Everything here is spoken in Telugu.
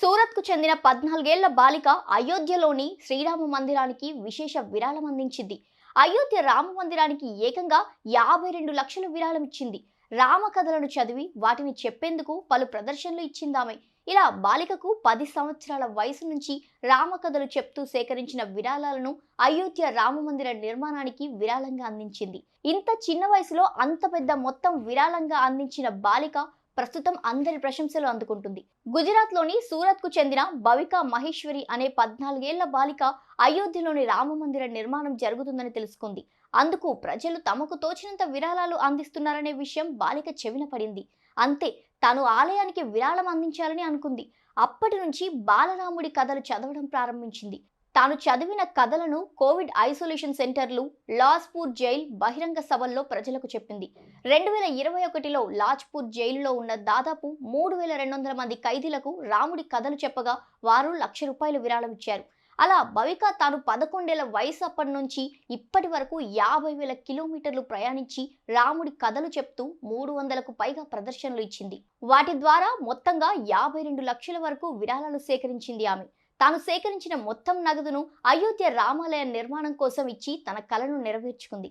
సూరత్కు చెందిన పద్నాలుగేళ్ళ బాలిక అయోధ్యలోని శ్రీరామ మందిరానికి విశేష విరాళం అందించింది. అయోధ్య రామ మందిరానికి ఏకంగా యాభై రెండు లక్షల విరాళం ఇచ్చింది. రామ కథలను చదివి వాటిని చెప్పేందుకు పలు ప్రదర్శనలు ఇచ్చిందామె. ఇలా బాలికకు పది సంవత్సరాల వయసు నుంచి రామ కథలు చెప్తూ సేకరించిన విరాళాలను అయోధ్య రామ మందిర నిర్మాణానికి విరాళంగా అందించింది. ఇంత చిన్న వయసులో అంత పెద్ద మొత్తం విరాళంగా అందించిన బాలిక ప్రస్తుతం అందరి ప్రశంసలు అందుకుంటుంది. గుజరాత్లోని సూరత్కు చెందిన భవిక మహేశ్వరి అనే పద్నాలుగేళ్ళ బాలిక అయోధ్యలోని రామ మందిర నిర్మాణం జరుగుతుందని తెలుసుకుంది. అందుకు ప్రజలు తమకు తోచినంత విరాళాలు అందిస్తున్నారనే విషయం బాలిక చెవిన పడింది. అంతే తాను ఆలయానికి విరాళం అందించాలని అనుకుంది. అప్పటి నుంచి బాలరాముడి కథలు చదవడం ప్రారంభించింది. తాను చదివిన కథలను కోవిడ్ ఐసోలేషన్ సెంటర్లు లాస్పూర్ జైల్ బహిరంగ సభల్లో ప్రజలకు చెప్పింది. రెండు వేల ఇరవై ఒకటిలో లాజ్పూర్ జైలులో ఉన్న దాదాపు మూడు వేల రెండు వందల మంది ఖైదీలకు రాముడి కథలు చెప్పగా వారు లక్ష రూపాయలు విరాళం ఇచ్చారు. అలా భవిక తాను పదకొండేళ్ళ వయసు అప్పటి నుంచి ఇప్పటి వరకు యాభై వేల కిలోమీటర్లు ప్రయాణించి రాముడి కథలు చెప్తూ మూడు వందలకు పైగా ప్రదర్శనలు ఇచ్చింది. వాటి ద్వారా మొత్తంగా యాభై రెండు లక్షల వరకు విరాళాలు సేకరించింది ఆమె. తాను సేకరించిన మొత్తం నగదును అయోధ్య రామాలయ నిర్మాణం కోసం ఇచ్చి తన కలను నెరవేర్చుకుంది.